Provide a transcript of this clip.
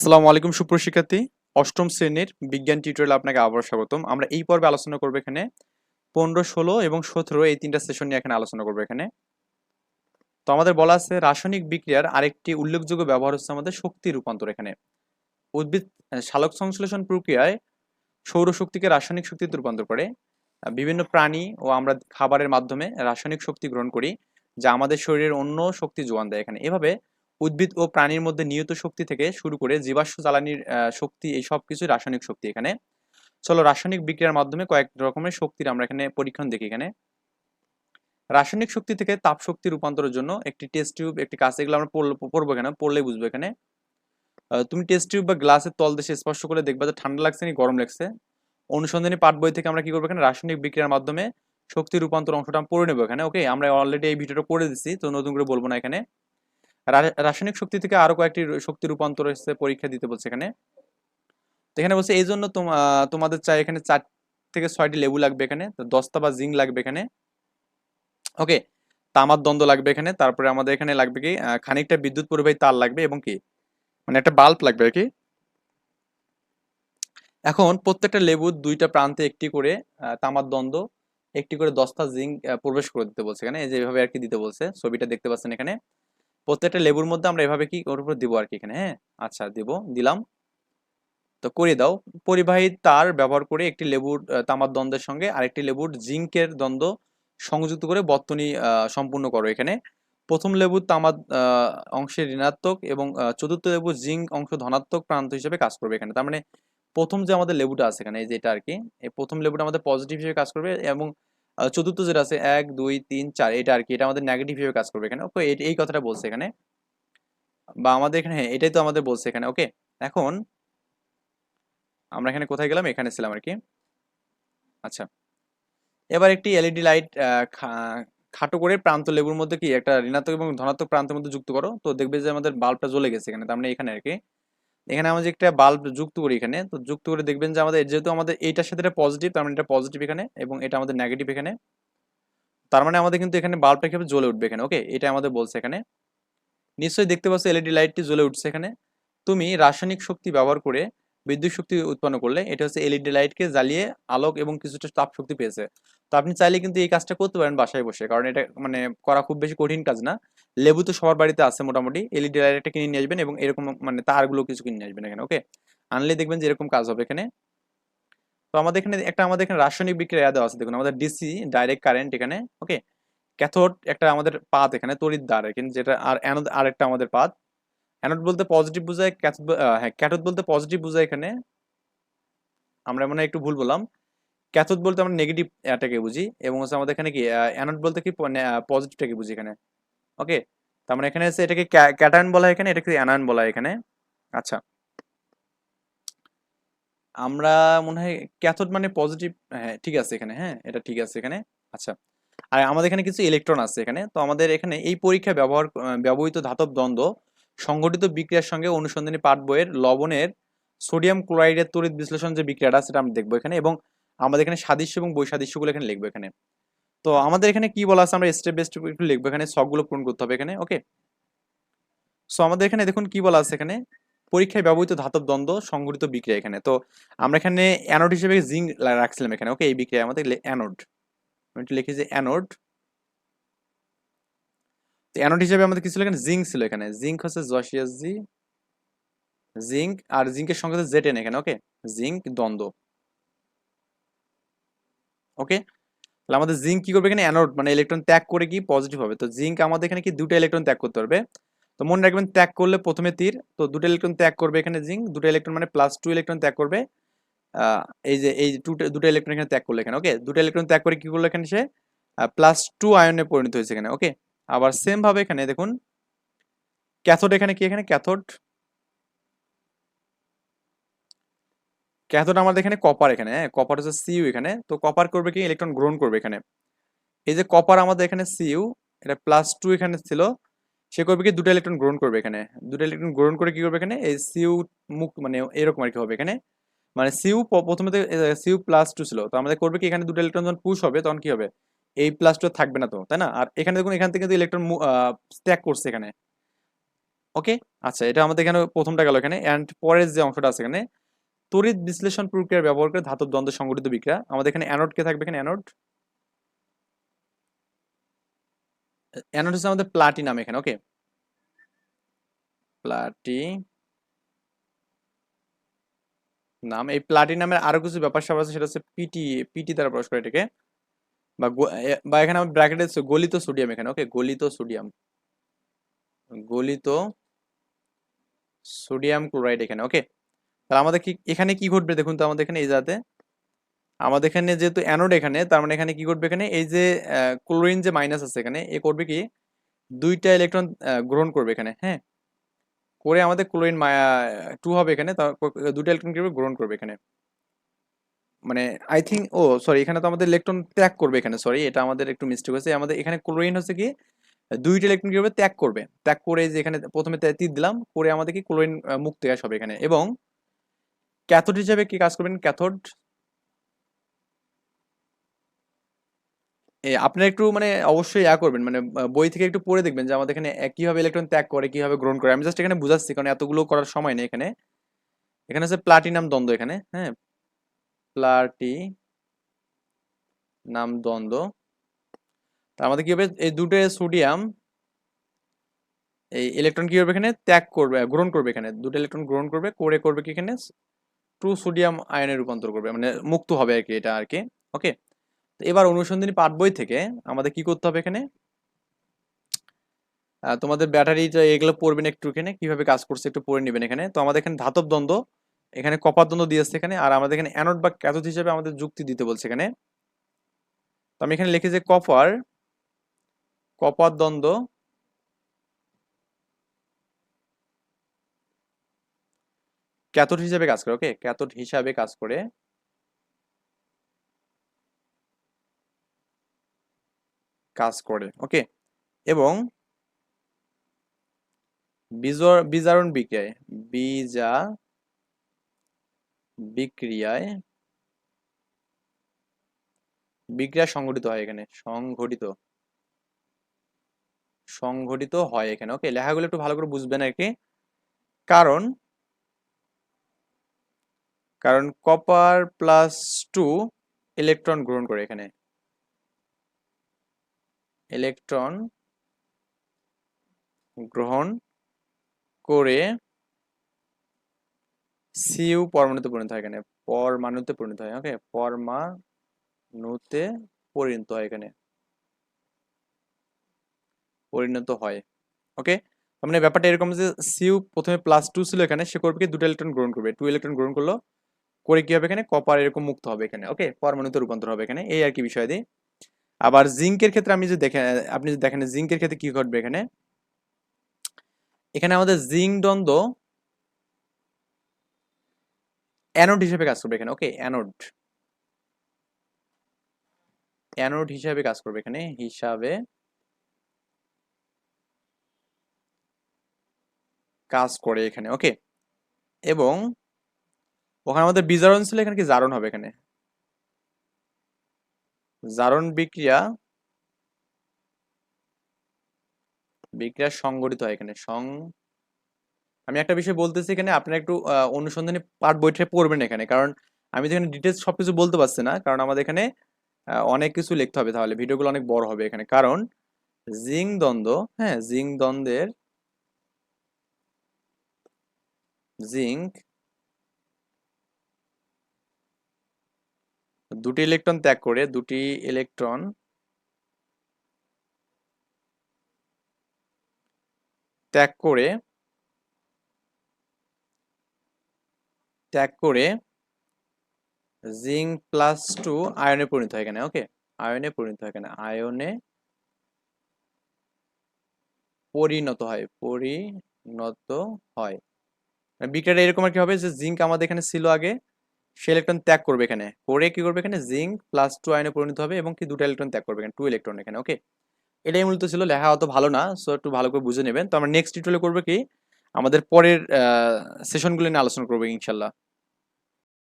আসসালামু আলাইকুম সুপ্রশিক্ষার্থী অষ্টম শ্রেণির বিজ্ঞান টিউটোরিয়াল আপনাকে আবার স্বাগতম। আমরা এই পর্বে আলোচনা করব এখানে পনেরো, ষোলো এবং সতেরো, এই তিনটা সেশন নিয়ে এখানে আলোচনা করব এখানে। তো আমাদের বলা আছে, রাসায়নিক বিক্রিয়ার আরেকটি উল্লেখযোগ্য ব্যবহার হচ্ছে আমাদের শক্তি রূপান্তর এখানে। উদ্ভিদ সালোক সংশ্লেষণ প্রক্রিয়ায় সৌরশক্তিকে রাসায়নিক শক্তিতে রূপান্তর করে। বিভিন্ন প্রাণী ও আমরা খাবারের মাধ্যমে রাসায়নিক শক্তি গ্রহণ করি, যা আমাদের শরীরের অন্য শক্তি যোগান দেয় এখানে। এভাবে উদ্ভিদ ও প্রাণীর মধ্যে নিয়ত শক্তি থেকে শুরু করে জীবাশ্ম জ্বালানির শক্তি, এই সব কিছু রাসায়নিক শক্তি এখানে। চলো রাসায়নিক বিক্রিয়ার মাধ্যমে কয়েক রকমের শক্তির আমরা এখানে পরীক্ষণ দেখি এখানে। রাসায়নিক শক্তি থেকে তাপ শক্তি রূপান্তরের জন্য একটি টেস্ট টিউব একটি কাঁচ, এগুলো আমরা পড়ব এখানে পড়লেই বুঝব এখানে। তুমি টেস্ট টিউব বা গ্লাসের তল দেশে স্পর্শ করে দেখবা যে ঠান্ডা লাগছে নাকি গরম লাগছে। অনুসন্ধানী পাঠ বই থেকে আমরা কি করব এখানে? রাসায়নিক বিক্রিয়ার মাধ্যমে শক্তি রূপান্তর অংশটা পড়ে নেব এখানে ওকে আমরা অলরেডি এই ভিডিওটা করে দিচ্ছি তো নতুন করে বলব না এখানে। রাসায়নিক শক্তি থেকে আরও কয়েকটি শক্তি রূপান্তর এসে পরীক্ষা দিতে বলছে এখানে। এখানে বলছে এই জন্য তোমাদের চাই এখানে চার থেকে ছয়টি লেবু লাগবে এখানে, তো দশটা বা জিঙ্ক লাগবে এখানে। ওকে তামার দ্বন্দ্ব লাগবে এখানে, তারপরে আমাদের এখানে লাগবে কি খানিকটা বিদ্যুৎ পরিবাহী তার লাগবে এবং কি মানে একটা বাল্ব লাগবে আর কি। এখন প্রত্যেকটা লেবুর দুইটা প্রান্তে একটি করে তামার দ্বন্দ্ব, একটি করে দশটা জিঙ্ক প্রবেশ করে দিতে বলছে এখানে, এই যে এভাবে আর কি দিতে বলছে, ছবিটা দেখতে পাচ্ছেন এখানে। প্রত্যেকটা লেবুর মধ্যে আমরা এভাবে কি ওর উপর দিব আর কি এখানে হ্যাঁ? আচ্ছা দিব, দিলাম। তো করে দাও। পরিবাহী তার ব্যবহার করে একটি লেবুর তামার দ্বন্দ্বের সঙ্গে আরেকটি লেবুর জিঙ্কের দ্বন্দ্ব সংযুক্ত করে বর্তনী সম্পূর্ণ করো এখানে। প্রথম লেবুর তামার অংশে ঋণাত্মক এবং চতুর্থ লেবুর জিঙ্ক অংশ ধনাত্মক প্রান্ত হিসেবে কাজ করবে এখানে। তার মানে প্রথম যে আমাদের লেবুটা আছে এখানে, এই যে এটা আর কি এই প্রথম লেবুটা আমাদের পজিটিভ হিসেবে কাজ করবে এবং চতুর্থ যেটা আছে, এক, দুই, তিন, চার, এটা আর কি, এটা আমাদের নেগেটিভ হিসেবে কাজ করবে এখানে ওকে এই কথাটা বলছে এখানে। বা আমাদের এখানে হ্যাঁ এটাই তো আমাদের বলছে এখানে ওকে এখন আমরা এখানে কোথায় গেলাম? এখানে ছিলাম আর কি। আচ্ছা এবার একটি এলইডি লাইট খাটো করে প্রান্ত লেবুর মধ্যে কি একটা ঋণাত্মক এবং ধনাত্মক প্রান্তের মধ্যে যুক্ত করো? তো দেখবে যে আমাদের বাল্বটা জ্বলে গেছে এখানে, তার মানে এখানে আর কি। এখানে আমরা যে একটা বাল্ব যুক্ত করি এখানে, তো যুক্ত করে দেখবেন যে আমাদের যেহেতু আমাদের এইটার সাথে এটা পজিটিভ তার মানে এটা পজিটিভ এখানে এবং এটা আমাদের নেগেটিভ এখানে। তার মানে আমাদের কিন্তু এখানে বাল্বটা কীভাবে জ্বলে উঠবে এখানে ওকে এটা আমাদের বলছে এখানে। নিশ্চয়ই দেখতে পাচ্ছ এলইডি লাইটটি জ্বলে উঠছে এখানে। তুমি রাসায়নিক শক্তি ব্যবহার করে বিদ্যুৎ শক্তি উৎপন্ন করলে, এটা হচ্ছে এলইডি লাইটকে জ্বালিয়ে আলোক এবং কিছুটা তাপ শক্তি পেয়েছে। তো আপনি চাইলে কিন্তু এই কাজটা করতে পারেন বাসায় বসে। কারণ এটা মানে করা খুব বেশি কঠিন কাজ না। লেবু তো সবার বাড়িতে আছে মোটামুটি। এলইডি লাইট একটা কিনে নিয়ে আসবেন এবং এরকম মানে তারগুলো কিছু কিনে নিয়ে আসবেন এখানে ওকে আনলে দেখবেন যে এরকম কাজ হবে এখানে। তো আমাদের এখানে একটা আমাদের এখানে রাসায়নিক বিক্রিয়া দেওয়া আছে, দেখুন, আমাদের ডিসি ডাইরেক্ট কারেন্ট এখানে ওকে ক্যাথোড একটা আমাদের পাত এখানে, তড়িৎ দ্বার, এখানে যেটা আর অ্যানোড আরেকটা আমাদের পাত। অ্যানোড বলতে পজিটিভ বোঝায় ক্যাথোড হ্যাঁ ক্যাথোড বলতে পজিটিভ বোঝায় এখানে। আমরা মনে একটু ভুল বললাম। ক্যাথোড বলতে আমরা নেগেটিভ এটাকে বুঝি এবং হচ্ছে আমাদের এখানে কি অ্যানোড বলতে কি পজিটিভটাকে বুঝি এখানে। ওকে তার মানে এখানে হচ্ছে এটাকে ক্যাটায়ন বলা হয় এখানে, এটাকে অ্যানায়ন বলা হয় এখানে। আচ্ছা। আমরা মনে হয় ক্যাথোড মানে পজিটিভ হ্যাঁ ঠিক আছে এখানে হ্যাঁ এটা ঠিক আছে এখানে। আচ্ছা। আর আমাদের এখানে কিছু ইলেকট্রন আছে এখানে। তো আমাদের এখানে এই পরীক্ষা ব্যবহার ব্যবহৃত ধাতব দ্বন্দ্ব সংঘটিত বিক্রিয়ার সঙ্গে অনুসন্ধানী পাঠ বইয়ের লবণের সোডিয়াম ক্লোরাইডের তড়িৎ বিশ্লেষণ যে বিক্রিয়াটা, সেটা আমরা দেখব এখানে এবং আমাদের এখানে সাদৃশ্য এবং বৈসাদৃশ্যগুলো এখানে লিখব এখানে। তো আমাদের এখানে কি বলা আছে? আমরা স্টেপ বাই স্টেপ একটু লিখব এখানে, সবগুলো পূরণ করতে হবে এখানে ওকে সো আমাদের এখানে দেখুন কি বলা আছে এখানে? পরীক্ষায় ব্যবহৃত ধাতব দ্বন্দ্ব সংঘটিত বিক্রিয়া এখানে। তো আমরা এখানে অ্যানোড হিসেবে জিঙ্ক রাখছিলাম এখানে ওকে এই বিক্রিয়া আমাদের অ্যানোড আমি একটু লিখি যে অ্যানোড তো অ্যানোড হিসেবে আমাদের কি ছিল এখানে? জিঙ্ক ছিল এখানে। জিঙ্ক হচ্ছে জসিয়াস জি। জিঙ্ক আর জিঙ্কের সঙ্গে জেটেন এখানে ওকে জিঙ্ক দ্বন্দ্ব। ওকে? তাহলে আমাদের জিঙ্ক কি করবে এখানে? অ্যানোড মানে ইলেকট্রন ত্যাগ করে কি? পজিটিভ হবে। তো জিঙ্ক আমাদের এখানে কি? দুটো ইলেকট্রন ত্যাগ করতে পারবে। তো মনে রাখবেন, ত্যাগ করলে প্রথমে তীর। তো দুটো ইলেকট্রন ত্যাগ করবে এখানে জিঙ্ক দুটো ইলেকট্রন মানে প্লাস টু ইলেকট্রন ত্যাগ করবে। এই যে, এই দুটো দুটো ইলেকট্রন এখানে ত্যাগ করল এখানে, ওকে? দুটো ইলেকট্রন ত্যাগ করে কি করল এখানে সে? প্লাস টু আয়নে পরিণত হয়েছে এখানে, ওকে? আবার সেম ভাবে এখানে, দেখুন ক্যাথোড এখানে কি এখানে? ক্যাথোড ক্যাথোড আমাদের এখানে কপার এখানে হ্যাঁ? কপার হচ্ছে সিইউ এখানে। তো কপার করবে কি? ইলেকট্রন গ্রহণ করবে এখানে। এই যে কপার আমাদের এখানে সিইউ এটা প্লাস টু এখানে ছিল, সে করবে কি? দুটো ইলেকট্রন গ্রহণ করবে এখানে। দুটো ইলেকট্রন গ্রহণ করে কি করবে এখানে? এই সিইউ মুক্ত মানে এরকম আর কি হবে এখানে। মানে সিইউ প্রথমে সিইউ প্লাস টু ছিল। তো আমাদের করবে কি? এখানে দুটো ইলেকট্রন যখন পুশ হবে, তখন কি হবে? এই প্লাস টু থাকবে না তো, তাই না? আর এখানে দেখুন, এখান থেকে কিন্তু ইলেকট্রন ত্যাগ করছে এখানে। ওকে আচ্ছা এটা আমাদের এখানে প্রথমটা গেল এখানে। অ্যান্ড পরের যে অংশটা আছে এখানে তড়িৎ বিশ্লেষণ প্রক্রিয়া ব্যবহার করে ধাতব দ্বন্দ্ব সংগঠিত বিক্রিয়া। আমাদের এখানে অ্যানোড কে থাকবে এখানে অ্যানোড অ্যানোড হচ্ছে আমাদের প্লাটিনাম এখানে ওকে প্লাটি নাম, এই প্লাটিনামের আরও কিছু ব্যাপার স্যাপার আছে, সেটা হচ্ছে পিটি পিটি দ্বারা প্রকাশ করে এটাকে। বা বা এখানে আমার ব্র্যাকেটে গলিত সোডিয়াম এখানে ওকে গলিত সোডিয়াম গলিত সোডিয়াম ক্লোরাইড এখানে ওকে তাহলে আমাদের কি, এখানে কি ঘটবে দেখুন তো আমাদের এখানে এই যাতে আমাদের এখানে যেহেতু অ্যানোড এখানে, তার মানে এখানে কি ঘটবে এখানে? এই যে ক্লোরিন যে মাইনাস আছে এখানে, এ করবে কি? দুইটা ইলেকট্রন গ্রহণ করবে এখানে হ্যাঁ? করে আমাদের ক্লোরিন টু হবে এখানে দুটো ইলেকট্রন কি গ্রহণ করবে এখানে। মানে আই থিঙ্ক ও সরি এখানে তো আমাদের ইলেকট্রন ত্যাগ করবে এখানে সরি এটা আমাদের একটু মিস্টেক হয়েছে। আমাদের এখানে ক্লোরিন হচ্ছে কি? দুইটা ইলেকট্রন কি ত্যাগ করবে। ত্যাগ করে যে এখানে প্রথমে তে- তীর দিলাম, করে আমাদের কি? ক্লোরিন মুক্ত গ্যাস হবে এখানে। এবং ক্যাথোড হিসেবে কি কাজ করবেন? ক্যাথোড আপনারা একটু মানে অবশ্যই ইয়া করবেন মানে বই থেকে একটু পড়ে দেখবেন যে আমাদের এখানে কীভাবে ইলেকট্রন ত্যাগ করে, কীভাবে গ্রহণ করে। আমি জাস্ট এখানে বুঝাচ্ছি, কারণ এতগুলো করার সময় নেই এখানে। এখানে হচ্ছে প্লাটিনাম দ্বন্দ্ব এখানে হ্যাঁ? প্লাটি নাম দ্বন্দ্ব। তার আমাদের কি হবে? এই দুটো সোডিয়াম এই ইলেকট্রন কি করবে এখানে? ত্যাগ করবে, গ্রহণ করবে এখানে। দুটো ইলেকট্রন গ্রহণ করবে, করে করবে কি এখানে? টু সোডিয়াম আয়নে রূপান্তর করবে মানে মুক্ত হবে আর কি এটা আর কি ওকে তো এবার অনুসন্ধানী পাঠ বই থেকে আমাদের কি করতে হবে এখানে? তোমাদের ব্যাটারি এগুলো পড়বেন একটু এখানে, কীভাবে কাজ করছে একটু পড়ে নেবেন এখানে। তো আমাদের এখানে ধাতব দ্বন্দ্ব, এখানে কপার দ্বন্দ্ব দিয়েছে এখানে, আর আমাদের এখানে অ্যানোড বা ক্যাথোড হিসেবে আমাদের যুক্তি দিতে বলছে এখানে। তো আমি এখানে লিখি যে কপার কপার দ্বন্দ্ব ক্যাথোড হিসাবে কাজ করে, ওকে? ক্যাথোড হিসাবে কাজ করে। কাজ করে, ওকে? এবং বিজর- বিজারণ বিক্রিয়ায়, বিজা বিক্রিয়ায় বিক্রিয়া সংঘটিত হয় এখানে, সংঘটিত। সংঘটিত হয় এখানে, ওকে? লেখাগুলো একটু ভালো করে বুঝবেন আর কি। কারণ কারণ কপার প্লাস টু ইলেকট্রন গ্রহণ করে এখানে। ইলেকট্রন গ্রহণ করে সিউ পরমাণুতে পরিণত হয় এখানে। পরমাণুতে পরিণত হয় ওকে পরমাণুতে পরিণত হয় এখানে। পরিণত হয় ওকে মানে ব্যাপারটা এরকম যে সিউ প্রথমে প্লাস টু ছিল এখানে, সে করবে কি? দুটো ইলেকট্রন গ্রহণ করবে। টু ইলেকট্রন গ্রহণ করল করে কি হবে এখানে? কপার এরকম মুক্ত হবে এখানে ওকে পরমাণুতে রূপান্তর হবে এখানে, এই আর কি বিষয় দিয়ে। আবার জিঙ্কের ক্ষেত্রে আমি যে দেখেন আপনি যদি দেখেন জিঙ্কের ক্ষেত্রে কি ঘটবে এখানে? এখানে আমাদের জিঙ্ক দ্বন্দ্ব অ্যানোড হিসেবে কাজ করবে এখানে ওকে অ্যানোড অ্যানোড হিসাবে কাজ করবে এখানে, হিসাবে কাজ করে এখানে ওকে এবং ওখানে আমাদের বিজারণ ছিল, এখানে কি জারণ হবে এখানে? জারণ বিক্রিয়া বিক্রিয়া সংগঠিত হয় এখানে। সং আমি একটা বিষয় বলতেছি এখানে, আপনারা একটু অনুসন্ধানী পাঠ বইটা পড়বেন এখানে, কারণ আমি তো এখানে ডিটেলস সবকিছু বলতে পারছি না, কারণ আমাদের এখানে অনেক কিছু লিখতে হবে তাহলে, ভিডিওগুলো অনেক বড় হবে এখানে। কারণ জিঙ্ক দ্বন্দ্ব হ্যাঁ জিং দ্বন্দ্বের জিঙ্ক দুটি ইলেকট্রন ত্যাগ করে দুটি ইলেকট্রন ত্যাগ করে ত্যাগ করে জিঙ্ক প্লাস টু আয়নে পরিণত হয় এখানে ওকে আয়নে পরিণত হয় এখানে, আয়নে পরিণত হয় পরিণত হয়। বিক্রিয়াটা এরকম আর কি হবে যে জিঙ্ক আমাদের এখানে ছিল আগে সে ইলেকট্রন ত্যাগ করবে এখানে। করে কি করবে এখানে? জিঙ্ক প্লাস টু আয়নে পরিণত হবে এবং কি দুটো ইলেকট্রন ত্যাগ করবে এখানে? টু ইলেকট্রন এখানে ওকে এটাই মূলত ছিল, লেখা অত ভালো না সো একটু ভালো করে বুঝে নেবেন। তো আমরা নেক্সট টিউটোরিয়ালে করব কি? আমাদের পরের সেশনগুলো নিয়ে আলোচনা করব ইনশাল্লাহ।